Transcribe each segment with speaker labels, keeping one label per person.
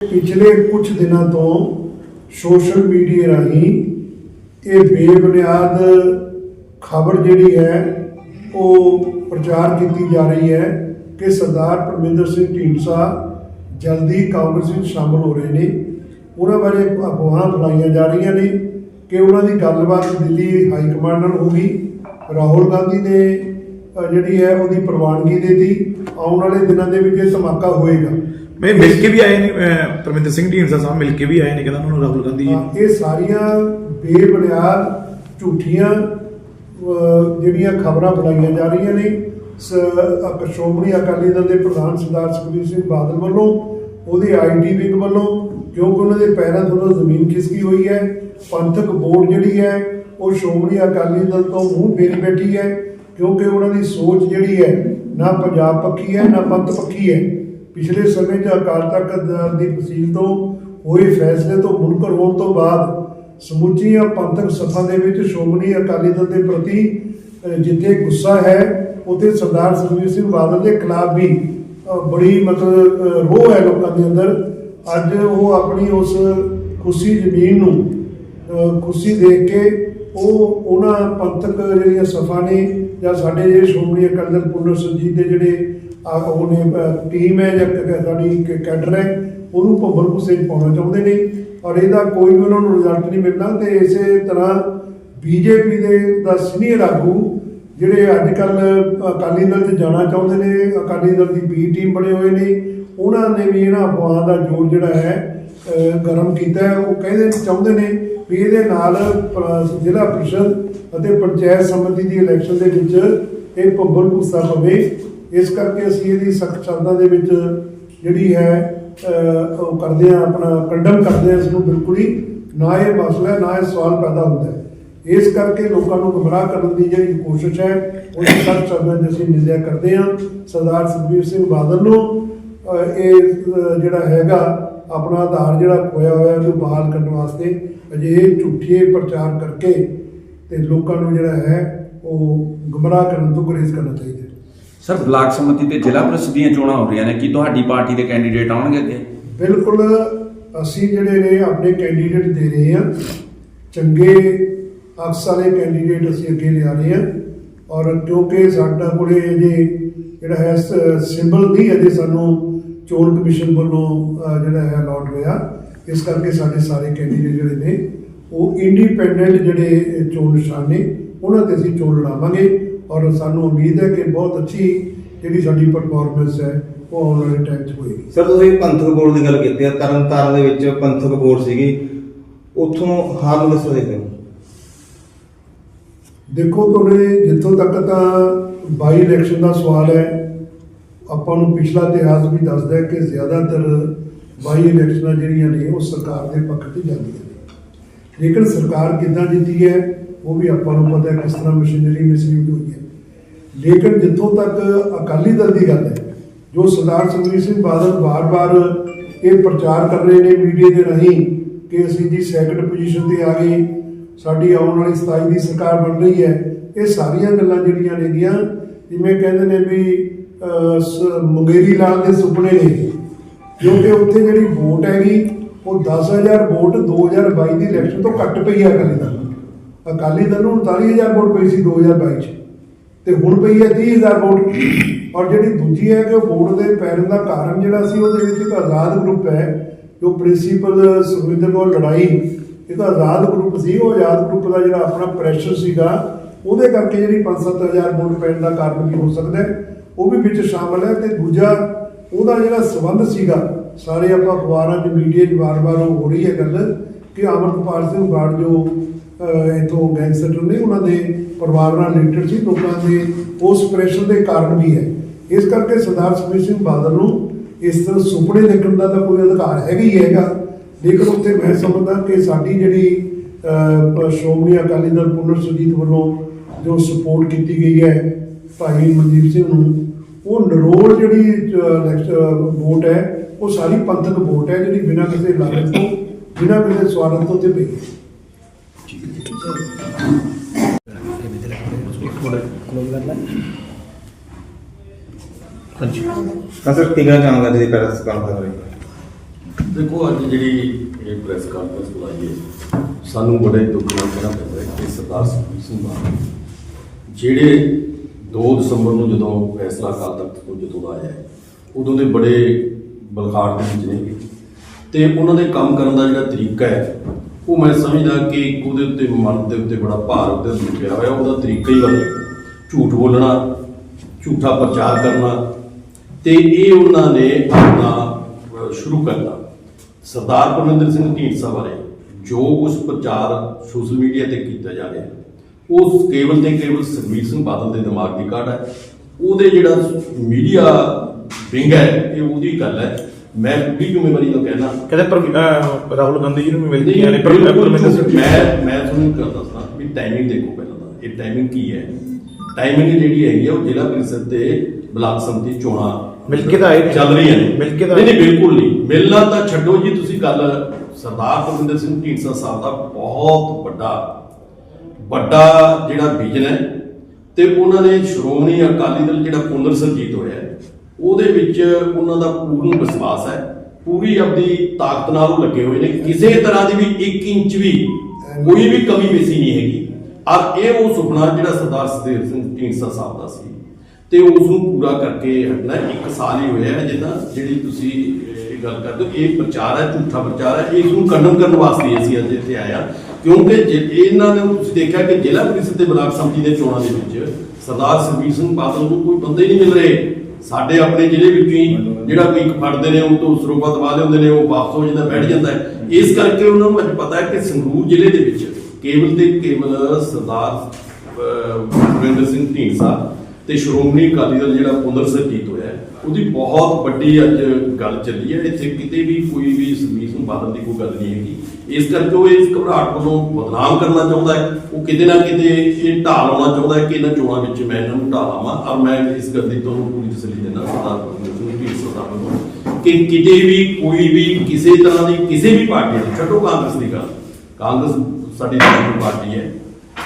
Speaker 1: ਪਿਛਲੇ ਕੁਝ ਦਿਨਾਂ ਤੋਂ ਸੋਸ਼ਲ ਮੀਡੀਆ ਰਾਹੀਂ ਇਹ ਬੇਬੁਨਿਆਦ ਖਬਰ ਜਿਹੜੀ ਹੈ, ਉਹ ਪ੍ਰਚਾਰ ਕੀਤੀ ਜਾ ਰਹੀ ਹੈ ਕਿ ਸਰਦਾਰ ਪਰਮਿੰਦਰ ਸਿੰਘ ਢੀਂਡਸਾ ਜਲਦੀ ਕਾਂਗਰਸ ਵਿੱਚ ਸ਼ਾਮਲ ਹੋ ਰਹੇ ਨੇ। ਉਹਨਾਂ ਬਾਰੇ ਅਫਵਾਹਾਂ ਫੈਲਾਈਆਂ ਜਾ ਰਹੀਆਂ ਨੇ ਕਿ ਉਹਨਾਂ ਦੀ ਗੱਲਬਾਤ ਦਿੱਲੀ ਹਾਈ ਕਮਾਂਡ ਨਾਲ ਹੋਗੀ ਰਾਹੁਲ ਗਾਂਧੀ ਨੇ ਜਿਹੜੀ ਹੈ, ਉਹਦੀ ਪ੍ਰਵਾਨਗੀ ਦੇ ਦਿੱਤੀ। ਆਉਣ ਵਾਲੇ ਦਿਨਾਂ ਦੇ ਵਿੱਚ ਇਹ ਧਮਾਕਾ ਹੋਏਗਾ।
Speaker 2: ਮੈਂ ਮਿਲ ਕੇ ਵੀ ਆਏ ਨੇ ਪਰਮਿੰਦਰ ਸਿੰਘ ਢੀਂਡਸਾ ਸਾਹਿਬ ਮਿਲ ਕੇ ਵੀ ਆਏ ਨੇ ਕਹਿੰਦਾ ਉਹਨਾਂ ਨੂੰ ਰਾਹੁਲ ਗਾਂਧੀ ਜੀ
Speaker 1: ਹਾਂ, ਇਹ ਸਾਰੀਆਂ ਬੇਬੁਨਿਆਦ ਝੂਠੀਆਂ ਅਹ, ਜਿਹੜੀਆਂ ਖਬਰਾਂ ਬਣਾਈਆਂ ਜਾ ਰਹੀਆਂ ਨੇ ਸ- ਅਕ- ਸ਼੍ਰੋਮਣੀ ਅਕਾਲੀ ਦਲ ਦੇ ਪ੍ਰਧਾਨ ਸਰਦਾਰ ਸੁਖਬੀਰ ਸਿੰਘ ਬਾਦਲ ਵੱਲੋਂ ਉਹਦੇ ਆਈਟੀ ਵਿੰਗ ਵੱਲੋਂ ਕਿਉਂਕਿ ਉਹਨਾਂ ਦੇ ਪੈਰਾਂ ਥੱਲੋਂ ਜ਼ਮੀਨ ਖਿਸਕੀ ਹੋਈ ਹੈ ਪੰਥਕ ਬੋਰਡ ਜਿਹੜੀ ਹੈ ਉਹ ਸ਼੍ਰੋਮਣੀ ਅਕਾਲੀ ਦਲ ਤੋਂ ਮੂੰਹ ਫੇਰੀ ਬੈਠੀ ਹੈ ਕਿਉਂਕਿ ਉਹਨਾਂ ਦੀ ਸੋਚ ਜਿਹੜੀ ਹੈ ਨਾ ਪੰਜਾਬ ਪੱਖੀ ਹੈ ਨਾ ਪੰਥ ਪੱਖੀ ਹੈ। ਪਿਛਲੇ ਸਮੇਂ 'ਚ ਅਕਾਲ ਤਖਤ ਦ- ਦੀ ਫਸੀਲ ਤੋਂ ਹੋਏ ਫੈਸਲੇ ਤੋਂ ਮੁਨਕਰ ਹੋਣ ਤੋਂ ਬਾਅਦ ਸਮੁੱਚੀਆਂ ਪੰਥਕ ਸਭਾ ਦੇ ਵਿੱਚ ਸ਼੍ਰੋਮਣੀ ਅਕਾਲੀ ਦਲ ਦੇ ਪ੍ਰਤੀ ਜਿੱਥੇ ਗੁੱਸਾ ਹੈ, ਉੱਥੇ ਸਰਦਾਰ ਸੁਖਬੀਰ ਸਿੰਘ ਬਾਦਲ ਦੇ ਖਿਲਾਫ ਵੀ ਬੜੀ ਮਤਲਬ ਰੋਹ ਹੈ ਲੋਕਾਂ ਦੇ ਅੰਦਰ। ਅੱਜ ਉਹ ਆਪਣੀ ਉਸ ਖੁਸ਼ੀ ਜ਼ਮੀਨ ਨੂੰ ਖੁਸ਼ੀ ਦੇਖ ਕੇ ਉਹ ਉਹਨਾਂ ਪੰਥਕ ਜਿਹੜੀਆਂ ਸਫਾ ਨੇ ਜਾਂ ਸਾਡੇ ਜਿਹੜੇ ਸ਼੍ਰੋਮਣੀ ਅਕਾਲੀ ਦਲ ਪੁਨਰ ਸੰਜੀਤ ਦੇ ਜਿਹੜੇ ਉਹਨੇ ਟੀਮ ਹੈ ਜਾਂ ਸਾਡੀ ਕੈਡਰ ਹੈ, ਉਹਨੂੰ ਭੰਬਲ ਭੁਸੇ 'ਚ ਪਾਉਣਾ ਚਾਹੁੰਦੇ ਨੇ। ਔਰ ਇਹਦਾ ਕੋਈ ਵੀ ਉਹਨਾਂ ਨੂੰ ਰਿਜ਼ਲਟ ਨਹੀਂ ਮਿਲਣਾ ਤੇ ਇਸੇ ਤਰ੍ਹਾਂ ਬੀਜੇਪੀ ਦੇ ਦਾ ਸੀਨੀਅਰ ਆਗੂ ਜਿਹੜੇ ਅੱਜ ਕੱਲ ਅਕਾਲੀ ਦਲ 'ਚ ਜਾਣਾ ਚਾਹੁੰਦੇ ਨੇ, ਅਕਾਲੀ ਦਲ ਦੀ ਬੀ ਟੀਮ ਬਣੇ ਹੋਏ ਨੇ, ਉਹਨਾਂ ਨੇ ਵੀ ਇਹਨਾਂ ਅਫਵਾਹਾਂ ਦਾ ਜੋਰ ਜਿਹੜਾ ਹੈ ਗਰਮ ਕੀਤਾ ਹੈ। ਉਹ ਕਹਿੰਦੇ ਚਾਹੁੰਦੇ ਨੇ ਵੀ ਇਹਦੇ ਨਾਲ ਜ਼ਿਲ੍ਹਾ ਪ੍ਰੀਸ਼ਦ ਅਤੇ ਪੰਚਾਇਤ ਸਮਿਤੀ ਦੀ ਇਲੈਕਸ਼ਨ ਦੇ ਵਿੱਚ ਇਹ ਭੰਬਲ ਭੁੱਸਾ ਪਵੇ। ਇਸ ਕਰਕੇ ਅਸੀਂ ਇਹਦੀ ਸਖਤ ਸ਼ਬਦਾਂ ਦੇ ਵਿੱਚ ਜਿਹੜੀ ਹੈ ਉਹ ਕਰਦੇ ਆ ਆਪਣਾ ਕੰਡਮ ਕਰਦੇ ਆ ਇਸ ਨੂੰ ਬਿਲਕੁਲ ਹੀ ਨਾ ਇਹ ਮਸਲਾ ਨਾ ਇਹ ਸਵਾਲ ਪੈਦਾ ਹੁੰਦਾ ਹੈ। ਇਸ ਕਰਕੇ ਲੋਕਾਂ ਨੂੰ ਗੁੰਮਰਾਹ ਕਰਨ ਦੀ ਜਿਹੜੀ ਕੋਸ਼ਿਸ਼ ਹੈ ਉਹਦੀ ਸਖਤ ਸ਼ਬਦਾਂ 'ਚ ਅਸੀਂ ਨਿੰਦਿਆ ਕਰਦੇ ਹਾਂ। ਸਰਦਾਰ ਸੁਖਬੀਰ ਸਿੰਘ ਬਾਦਲ ਨੂੰ ਇਹ ਜਿਹੜਾ ਹੈਗਾ, ਆਪਣਾ ਆਧਾਰ ਜਿਹੜਾ ਖੋਇਆ ਹੋਇਆ ਉਹਨੂੰ ਬਹਾਲ ਕਰਨ ਵਾਸਤੇ ਅਜਿਹੇ ਝੂਠੇ ਪ੍ਰਚਾਰ ਕਰਕੇ ਤੇ ਲੋਕਾਂ ਨੂੰ ਜਿਹੜਾ ਹੈ, ਉਹ ਗੁੰਮਰਾਹ ਕਰਨ ਤੋਂ ਗੁਰੇਜ਼ ਕਰਨਾ ਚਾਹੀਦਾ
Speaker 3: ਸਰ, ਬਲਾਕ ਸਮਿਤੀ ਤੇ ਜ਼ਿਲ੍ਹਾ ਪ੍ਰੀਸ਼ਦ ਦੀਆਂ ਚੋਣਾਂ ਹੋ ਰਹੀਆਂ ਨੇ। ਕੀ ਤੁਹਾਡੀ ਪਾਰਟੀ ਦੇ ਕੈਂਡੀਡੇਟ ਆਉਣਗੇ ਅੱਗੇ?
Speaker 1: ਬਿਲਕੁਲ, ਅਸੀਂ ਜਿਹੜੇ ਨੇ ਆਪਣੇ ਕੈਂਡੀਡੇਟ ਦੇ ਰਹੇ ਹਾਂ। ਚੰਗੇ ਅਕਸ ਕੈਂਡੀਡੇਟ ਅਸੀਂ ਅੱਗੇ ਲਿਆ ਰਹੇ ਹਾਂ। ਔਰ ਕਿਉਂਕਿ ਸਾਡਾ ਕੋਲੇ ਅਜੇ ਜਿਹੜਾ ਹੈ ਸਿੰਬਲ ਨਹੀਂ ਅਜੇ ਸਾਨੂੰ ਚੋਣ ਕਮਿਸ਼ਨ ਵੱਲੋਂ ਜਿਹੜਾ ਹੈ ਅਲਾਟ ਹੋਇਆ। ਇਸ ਕਰਕੇ ਸਾਡੇ ਸਾਰੇ ਕੈਂਡੀਡੇਟ ਜਿਹੜੇ ਨੇ, ਉਹ ਇੰਡੀਪੈਂਡੈਂਟ ਜਿਹੜੇ ਚੋਣ ਨਿਸ਼ਾਨ ਨੇ, ਉਹਨਾਂ ਤੇ ਅਸੀਂ ਚੋਣ ਲੜਾਵਾਂਗੇ। ਔਰ ਸਾਨੂੰ ਉਮੀਦ ਹੈ ਕਿ ਬਹੁਤ ਅੱਛੀ ਜਿਹੜੀ ਸਾਡੀ ਪਰਫਾਰਮੈਂਸ ਹੈ ਉਹ ਆਉਣ ਵਾਲੇ ਟਾਈਮ 'ਚ ਹੋਏਗੀ।
Speaker 4: ਸਰ ਤੁਸੀਂ ਪੰਥਕ ਬੋਰਡ ਦੀ ਗੱਲ ਕੀਤੀ ਹੈ ਤਰਨ ਤਾਰਨ ਦੇ ਵਿੱਚ ਪੰਥਕ ਬੋਰਡ ਸੀਗੀ। ਉੱਥੋਂ ਹਾਰ ਨੂੰ ਤਰ੍ਹਾਂ ਦੇਖਦੇ
Speaker 1: ਦੇਖੋ ਤੁਹਾਡੇ ਜਿੱਥੋਂ ਤੱਕ ਤਾਂ ਬਾਈ ਇਲੈਕਸ਼ਨ ਦਾ ਸਵਾਲ ਹੈ ਆਪਾਂ ਨੂੰ ਪਿਛਲਾ ਇਤਿਹਾਸ ਵੀ ਦੱਸਦਾ ਹੈ ਕਿ ਜ਼ਿਆਦਾਤਰ ਬਾਈ ਇਲੈਕਸ਼ਨਾਂ ਜਿਹੜੀਆਂ ਨੇ ਉਹ ਸਰਕਾਰ ਦੇ ਪੱਖ ਤੇ ਜਾਂਦੀਆਂ ਨੇ। ਲੇਕਿਨ ਸਰਕਾਰ ਕਿੱਦਾਂ ਜਿੱਤੀ ਹੈ ਉਹ ਵੀ ਆਪਾਂ ਨੂੰ ਪਤਾ ਕਿਸ ਤਰ੍ਹਾਂ ਮਸ਼ੀਨਰੀ ਮਿਸਯੂਜ਼ ਹੋਈ ਹੈ। ਲੇਕਿਨ ਜਿੱਥੋਂ ਤੱਕ ਅਕਾਲੀ ਦਲ ਦੀ ਗੱਲ ਹੈ ਜੋ ਸਰਦਾਰ ਸੁਖਬੀਰ ਸਿੰਘ ਬਾਦਲ ਵਾਰ-ਵਾਰ ਇਹ ਪ੍ਰਚਾਰ ਕਰ ਰਹੇ ਨੇ ਮੀਡੀਆ ਦੇ ਰਾਹੀਂ ਕਿ ਅਸੀਂ ਜੀ ਸੈਕੰਡ ਪੋਜੀਸ਼ਨ ਤੇ ਆ ਗਏ ਸਾਡੀ ਆਉਣ ਵਾਲੀ 27 ਦੀ ਸਰਕਾਰ ਬਣ ਰਹੀ ਹੈ ਇਹ ਸਾਰੀਆਂ ਗੱਲਾਂ ਜਿਹੜੀਆਂ ਨੇਗੀਆਂ ਜਿਵੇਂ ਕਹਿੰਦੇ ਨੇ ਵੀ ਅਹ, ਸ- ਮੁੰਗੇਰੀ ਲਾਲ ਦੇ ਸੁਪਨੇ ਨੇ। ਕਿਉਂਕਿ ਉੱਥੇ ਜਿਹੜੀ ਵੋਟ ਹੈਗੀ ਉਹ 10000 ਵੋਟ 2022 ਦੀ ਇਲੈਕਸ਼ਨ ਤੋਂ ਘੱਟ ਪਈ ਹੈ ਅਕਾਲੀ ਦਲ। ਅਕਾਲੀ ਦਲ ਨੂੰ 39000 ਵੋਟ ਪਈ ਸੀ 2022 ਚ। ਤੇ ਹੁਣ ਪਈ ਹੈ 30000 ਵੋਟ। ਔਰ ਜਿਹੜੀ ਦੂਜੀ ਹੈ ਕਿ ਉਹ ਵੋਟ ਦੇ ਪੈਣ ਦਾ ਕਾਰਨ ਜਿਹੜਾ ਸੀ, ਉਹਦੇ ਵਿੱਚ ਇੱਕ ਆਜ਼ਾਦ ਗਰੁੱਪ ਹੈ, ਜੋ ਪ੍ਰਿੰਸੀਪਲ ਸੁਖਵਿੰਦਰ ਕੋਲ ਲੜਾਈ। ਇਹ ਤਾਂ ਆਜ਼ਾਦ ਗਰੁੱਪ ਸੀ, ਉਹ ਆਜ਼ਾਦ ਗਰੁੱਪ ਦਾ ਜਿਹੜਾ ਆਪਣਾ ਪ੍ਰੈਸ਼ਰ ਸੀਗਾ, ਉਹਦੇ ਕਰਕੇ ਜਿਹੜੀ 5-7000 ਵੋਟ ਪੈਣ ਦਾ ਕਾਰਨ ਵੀ ਹੋ ਸਕਦਾ ਉਹ ਵੀ ਵਿੱਚ ਸ਼ਾਮਲ ਹੈ। ਤੇ ਦੂਜਾ, ਉਹਦਾ ਜਿਹੜਾ ਸਬੰਧ ਸੀਗਾ, ਸਾਰੇ ਆਪਾਂ ਅਖਬਾਰਾਂ 'ਚ ਮੀਡੀਆ 'ਚ ਵਾਰ-ਵਾਰ ਉਹ ਹੋ ਰਹੀ ਹੈ ਗੱਲ, ਕਿ ਅਮਰਪਾਲ ਸਿੰਘ ਬਾੜ ਜੋ ਇੱਥੋਂ ਗੈਂਗਸਟਰ ਨੇ ਉਹਨਾਂ ਦੇ ਪਰਿਵਾਰ ਨਾਲ ਰਿਲੇਟਡ ਸੀ, ਲੋਕਾਂ ਦੇ, ਉਸ ਪ੍ਰੈਸ਼ਰ ਦੇ ਕਾਰਨ ਵੀ ਹੈ। ਇਸ ਕਰਕੇ ਸਰਦਾਰ ਸੁਖਬੀਰ ਸਿੰਘ ਬਾਦਲ ਨੂੰ ਇਸ ਸੁਪਨੇ ਦੇਖਣ ਦਾ ਤਾਂ ਕੋਈ ਅਧਿਕਾਰ ਹੈਗਾ ਹੀ ਹੈਗਾ। ਲੇਕਿਨ ਉੱਥੇ ਮੈਂ ਸਮਝਦਾ ਕਿ ਸਾਡੀ ਜਿਹੜੀ ਸ਼੍ਰੋਮਣੀ ਅਕਾਲੀ ਦਲ ਪੁਨਰ ਸੁਰਜੀਤ ਵੱਲੋਂ ਜੋ ਸਪੋਰਟ ਕੀਤੀ ਗਈ ਹੈ, ਭਾਈ ਮਨਦੀਪ ਸਿੰਘ ਨੂੰ, ਉਹ ਨਰੋਲ ਜਿਹੜੀ ਵੋਟ ਹੈ, ਉਹ ਸਾਰੀ ਪੰਥਕ ਵੋਟ ਹੈ, ਜਿਹੜੀ ਬਿਨਾਂ ਕਿਸੇ ਲਾਗਤ ਤੋਂ, ਬਿਨਾਂ ਕਿਸੇ ਸਵਾਰਥ ਤੋਂ ਤੇ ਪਈ ਹੈ।
Speaker 4: ਤਾਂ ਸਰ, ਕੀ ਕਹਿਣਾ ਚਾਹਾਂਗਾ ਜਿਹਦੀ ਪ੍ਰੈਸ ਕਾਨਫਰੰਸ ਹੋਈ
Speaker 5: ਦੇਖੋ, ਅੱਜ ਜਿਹੜੀ ਇਹ ਪ੍ਰੈਸ ਕਾਨਫਰੰਸ ਬੁਲਾਈ ਹੈ, ਸਾਨੂੰ ਬੜੇ ਦੁੱਖ ਨਾਲ ਕਹਿਣਾ ਪੈਂਦਾ ਹੈ ਕਿ ਸਰਦਾਰ ਸੁਖਬੀਰ ਸਿੰਘ ਬਾਦਲ, ਜਿਹੜੇ 2 ਦਸੰਬਰ ਨੂੰ ਜਦੋਂ ਫੈਸਲਾ ਅਕਾਲ ਤਖਤ ਤੋਂ ਜਦੋਂ ਦਾ ਆਇਆ ਉਦੋਂ ਦੇ ਬੜੇ ਬਲਖਾੜ ਦੇ ਵਿੱਚ ਨੇ ਤੇ ਉਹਨਾਂ ਦੇ ਕੰਮ ਕਰਨ ਦਾ ਜਿਹੜਾ ਤਰੀਕਾ ਹੈ ਉਹ ਮੈਂ ਸਮਝਦਾ ਕਿ ਉਹਦੇ ਉੱਤੇ ਮਨ ਦੇ ਉੱਤੇ ਬੜਾ ਭਾਰ ਉਹਦੇ ਉੱਤੇ ਪਿਆ ਹੋਇਆ ਉਹਦਾ ਤਰੀਕਾ ਹੀ ਬਦਲ ਝੂਠ ਬੋਲਣਾ ਝੂਠਾ ਪ੍ਰਚਾਰ ਕਰਨਾ ਤੇ ਇਹ ਉਹਨਾਂ ਨੇ ਆਪਣਾ ਸ਼ੁਰੂ ਕਰਤਾ। ਸਰਦਾਰ ਪਰਮਿੰਦਰ ਸਿੰਘ ਢੀਂਡਸਾ ਬਾਰੇ ਜੋ ਕੁਝ ਪ੍ਰਚਾਰ ਸੋਸ਼ਲ ਮੀਡੀਆ ਤੇ ਕੀਤਾ ਜਾ ਰਿਹਾ ਹੈ, ਉਹ ਕੇਵਲ ਤੇ ਕੇਵਲ ਸੁਖਬੀਰ ਸਿੰਘ ਬਾਦਲ ਦੇ ਦਿਮਾਗ ਦੀ ਕਾਢ ਹੈ। ਉਹਦੇ ਜਿਹੜਾ ਮੀਡੀਆ ਵਿੰਗ ਹੈ ਇਹ ਉਹਦੀ ਗੱਲ ਹੈ ਮੈਂ ਪੂਰੀ ਜ਼ਿੰਮੇਵਾਰੀ ਨਾਲ ਕਹਿਣਾ।
Speaker 2: ਕਹਿੰਦੇ ਪਰ- ਅਹ ਰਾਹੁਲ ਗਾਂਧੀ ਜੀ ਨੂੰ ਵੀ ਮਿਲ ਕੇ ਆਏ ਨੇ ਪਰ-
Speaker 5: ਬਿਲਕੁਲ
Speaker 2: ਪਰਮਿੰਦਰ ਸਿੰਘ
Speaker 5: ਮੈਂ ਮੈਂ ਤੁਹਾਨੂੰ ਕਰ ਦੱਸਦਾ ਵੀ ਟਾਈਮਿੰਗ ਦੇਖੋ ਪਹਿਲਾਂ ਤਾਂ। ਇਹ ਟਾਈਮਿੰਗ ਕੀ ਹੈ? ਟਾਈਮਿੰਗ ਜਿਹੜੀ ਹੈਗੀ ਆ ਉਹ ਜ਼ਿਲ੍ਹਾ ਪ੍ਰੀਸ਼ਦ ਤੇ ਬਲਾਕ ਸੰਮਤੀ ਚੋਣਾਂ
Speaker 2: ਮਿਲ ਕੇ ਤਾਂ ਆਏ ਨੇ।
Speaker 5: ਚੱਲ ਰਹੀਆਂ ਨੇ।
Speaker 2: ਮਿਲ ਕੇ ਤਾਂ
Speaker 5: ਨਹੀਂ ਨਹੀਂ ਬਿਲਕੁਲ ਨਹੀਂ। ਮਿਲਣਾ ਤਾਂ ਛੱਡੋ ਜੀ ਤੁਸੀਂ ਗੱਲ ਸਰਦਾਰ ਪਰਮਿੰਦਰ ਸਿੰਘ ਢੀਂਡਸਾ ਸਾਹਿਬ ਦਾ ਬਹੁਤ ਵੱਡਾ ਵੱਡਾ ਜਿਹੜਾ ਵਿਜਨ ਹੈ ਤੇ ਉਹਨਾਂ ਨੇ ਸ਼੍ਰੋਮਣੀ ਅਕਾਲੀ ਦਲ ਜਿਹੜਾ ਪੁਨਰ ਸਰਜੀਤ ਹੋਇਆ ਹੈ, ਉਹਦੇ ਵਿੱਚ ਉਹਨਾਂ ਦਾ ਪੂਰਨ ਵਿਸ਼ਵਾਸ ਹੈ। ਪੂਰੀ ਆਪਣੀ ਤਾਕਤ ਨਾਲ ਉਹ ਲੱਗੇ ਹੋਏ ਨੇ। ਕਿਸੇ ਤਰ੍ਹਾਂ ਦੀ ਵੀ 1 ਇੰਚ ਵੀ ਕੋਈ ਵੀ ਕਮੀ ਪੇਸ਼ੀ ਨਹੀਂ ਹੈਗੀ। ਔਰ ਇਹ ਉਹ ਸੁਪਨਾ ਜਿਹੜਾ ਸਰਦਾਰ ਸੁਖਦੇਵ ਸਿੰਘ ਢੀਂਡਸਾ ਸਾਹਿਬ ਦਾ ਸੀ। ਤੇ ਉਸ ਨੂੰ ਪੂਰਾ ਕਰਕੇ ਹਟਣਾ ਇੱਕ ਸਾਲ ਹੀ ਹੋਇਆ ਹੈ ਜਿੱਦਾਂ ਜਿਹੜੀ ਤੁਸੀਂ ਇਹ ਗੱਲ ਕਰਦੇ ਹੋ। ਇਹ ਪ੍ਰਚਾਰ ਹੈ, ਝੂਠਾ ਪ੍ਰਚਾਰ ਹੈ। ਇਸ ਨੂੰ ਖੰਡਨ ਕਰਨ ਵਾਸਤੇ ਅਸੀਂ ਅੱਜ ਇੱਥੇ ਆਇਆ ਕਿਉਂਕਿ ਇਹਨਾਂ ਨੇ ਤੁਸੀਂ ਦੇਖਿਆ ਕਿ ਜ਼ਿਲ੍ਹਾ ਪ੍ਰੀਸ਼ਦ ਤੇ ਬਲਾਕ ਸੰਮਤੀ ਦੇ ਚੋਣਾਂ ਦੇ ਵਿੱਚ ਸਰਦਾਰ ਸੁਖਬੀਰ ਸਿੰਘ ਬਾਦਲ ਨੂੰ ਕੋਈ ਬੰਦੇ ਨਹੀਂ ਮਿਲ ਰਹੇ। ਸਾਡੇ ਆਪਣੇ ਜ਼ਿਲ੍ਹੇ ਵਿੱਚ ਹੀ ਜਿਹੜਾ ਕੋਈ ਫੜਦੇ ਨੇ, ਉਹ ਤੋਂ ਸਰੋਪਾ ਦਵਾ ਹੁੰਦੇ ਨੇ, ਉਹ ਵਾਪਸ ਹੋ ਜਾਂਦਾ, ਬੈਠ ਜਾਂਦਾ ਹੈ। ਇਸ ਕਰਕੇ ਉਹਨਾਂ ਨੂੰ ਅੱਜ ਪਤਾ ਹੈ ਕਿ ਸੰਗਰੂਰ ਜ਼ਿਲ੍ਹੇ ਦੇ ਵਿੱਚ ਕੇਵਲ ਤੇ ਕੇਵਲ ਸਰਦਾਰ ਗੁਰਿੰਦਰ ਸਿੰਘ ਢੀਂਡਸਾ ਤੇ ਸ਼੍ਰੋਮਣੀ ਅਕਾਲੀ ਦਲ ਜਿਹੜਾ ਪੁਨਰ ਸਰਜੀਤ ਹੋਇਆ ਉਹਦੀ ਬਹੁਤ ਵੱਡੀ ਅੱਜ ਗੱਲ ਚੱਲੀ ਹੈ। ਇੱਥੇ ਕਿਤੇ ਵੀ ਕੋਈ ਵੀ ਸੁਖਬੀਰ ਸਿੰਘ ਬਾਦਲ ਦੀ ਕੋਈ ਗੱਲ ਨਹੀਂ ਹੈਗੀ। ਇਸ ਕਰਕੇ ਉਹ ਇਸ ਘਬਰਾਹਟ ਵੱਲੋਂ ਬਦਨਾਮ ਕਰਨਾ ਚਾਹੁੰਦਾ ਹੈ। ਉਹ ਕਿਤੇ ਨਾ ਕਿਤੇ ਇਹ ਢਾਲ ਲਾਉਣਾ ਚਾਹੁੰਦਾ ਹੈ ਕਿ ਇਹਨਾਂ ਚੋਣਾਂ ਵਿੱਚ ਮੈਂ ਇਹਨਾਂ ਨੂੰ ਢਾਲਾਵਾਂ ਔਰ ਮੈਂ ਇਸ ਗੱਲ ਦੀ ਤੁਹਾਨੂੰ ਪੂਰੀ ਤਸੱਲੀ ਦਿੰਦਾ, ਸਰਦਾਰ ਪਰਮਿੰਦਰ ਸਿੰਘ ਢੀਂਡਸਾ ਕਿ ਕਿਤੇ ਵੀ ਕੋਈ ਵੀ ਕਿਸੇ ਤਰ੍ਹਾਂ ਦੀ ਕਿਸੇ ਵੀ ਪਾਰਟੀ ਨੂੰ ਛੱਡੋ ਕਾਂਗਰਸ ਦੀ ਗੱਲ। ਕਾਂਗਰਸ ਸਾਡੀ ਪਾਰਟੀ ਹੈ।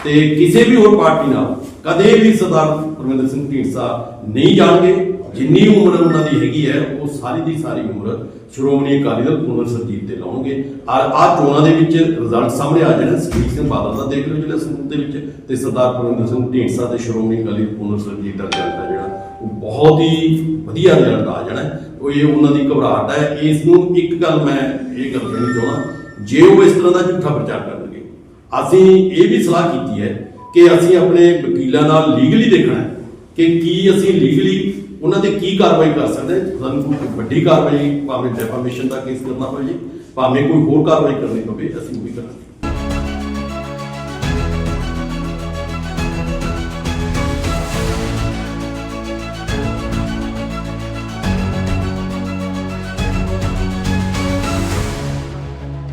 Speaker 5: ਤੇ ਕਿਸੇ ਵੀ ਹੋਰ ਪਾਰਟੀ ਨਾਲ ਕਦੇ ਵੀ ਸਰਦਾਰ ਪਰਮਿੰਦਰ ਸਿੰਘ ਢੀਂਡਸਾ ਨਹੀਂ ਜਾਣਗੇ ਜਿੰਨੀ ਉਮਰ ਉਹਨਾਂ ਦੀ ਹੈਗੀ ਹੈ, ਉਹ ਸਾਰੀ ਦੀ ਸਾਰੀ ਉਮਰ ਸ਼੍ਰੋਮਣੀ ਅਕਾਲੀ ਦਲ ਪੁਨਰ ਸਰਜੀਤ ਤੇ ਲਾਉਣਗੇ। ਔਰ ਆਹ ਚੋਣਾਂ ਦੇ ਵਿੱਚ ਰਿਜ਼ਲਟ ਸਾਹਮਣੇ ਆ ਜਾਣਾ ਸੁਖਬੀਰ ਸਿੰਘ ਬਾਦਲ ਦਾ ਦੇਖ ਲਓ ਜਿਹੜਾ ਸੰਗਰੂਰ ਦੇ ਵਿੱਚ ਤੇ ਸਰਦਾਰ ਪਰਮਿੰਦਰ ਸਿੰਘ ਢੀਂਡਸਾ ਤੇ ਸ਼੍ਰੋਮਣੀ ਅਕਾਲੀ ਦਲ ਪੁਨਰ ਸਰਜੀਤ ਦਾ ਰਿਜ਼ਲਟ ਹੈ ਜਿਹੜਾ। ਉਹ ਬਹੁਤ ਹੀ ਵਧੀਆ ਰਿਜ਼ਲਟ ਆ ਜਾਣਾ। ਉਹ ਇਹ ਉਹਨਾਂ ਦੀ ਘਬਰਾਹਟ ਹੈ ਇਸ ਨੂੰ ਇੱਕ ਗੱਲ ਮੈਂ ਇਹ ਗੱਲ ਕਹਿਣੀ ਚਾਹੁੰਦਾ, ਜੇ ਉਹ ਇਸ ਤਰ੍ਹਾਂ ਦਾ ਝੂਠਾ ਪ੍ਰਚਾਰ ਕਰਨਗੇ, ਅਸੀਂ ਇਹ ਵੀ ਸਲਾਹ ਕੀਤੀ ਹੈ ਕਿ ਅਸੀਂ ਆਪਣੇ ਵਕੀਲਾਂ ਨਾਲ ਲੀਗਲੀ ਦੇਖਣਾ ਹੈ ਕਿ ਕੀ ਅਸੀਂ ਲੀਗਲੀ ਉਹਨਾਂ ਤੇ ਕੀ ਕਾਰਵਾਈ ਕਰ ਸਕਦੇ ਸਾਨੂੰ ਕੋਈ ਵੱਡੀ ਕਾਰਵਾਈ, ਭਾਵੇਂ ਡੈਫਾਮੇਸ਼ਨ ਦਾ ਕੇਸ ਕਰਨਾ ਪਵੇ ਭਾਵੇਂ ਕੋਈ ਹੋਰ ਕਾਰਵਾਈ ਕਰਨੀ ਪਵੇ, ਅਸੀਂ ਉਹ ਵੀ ਕਰਾਂਗੇ।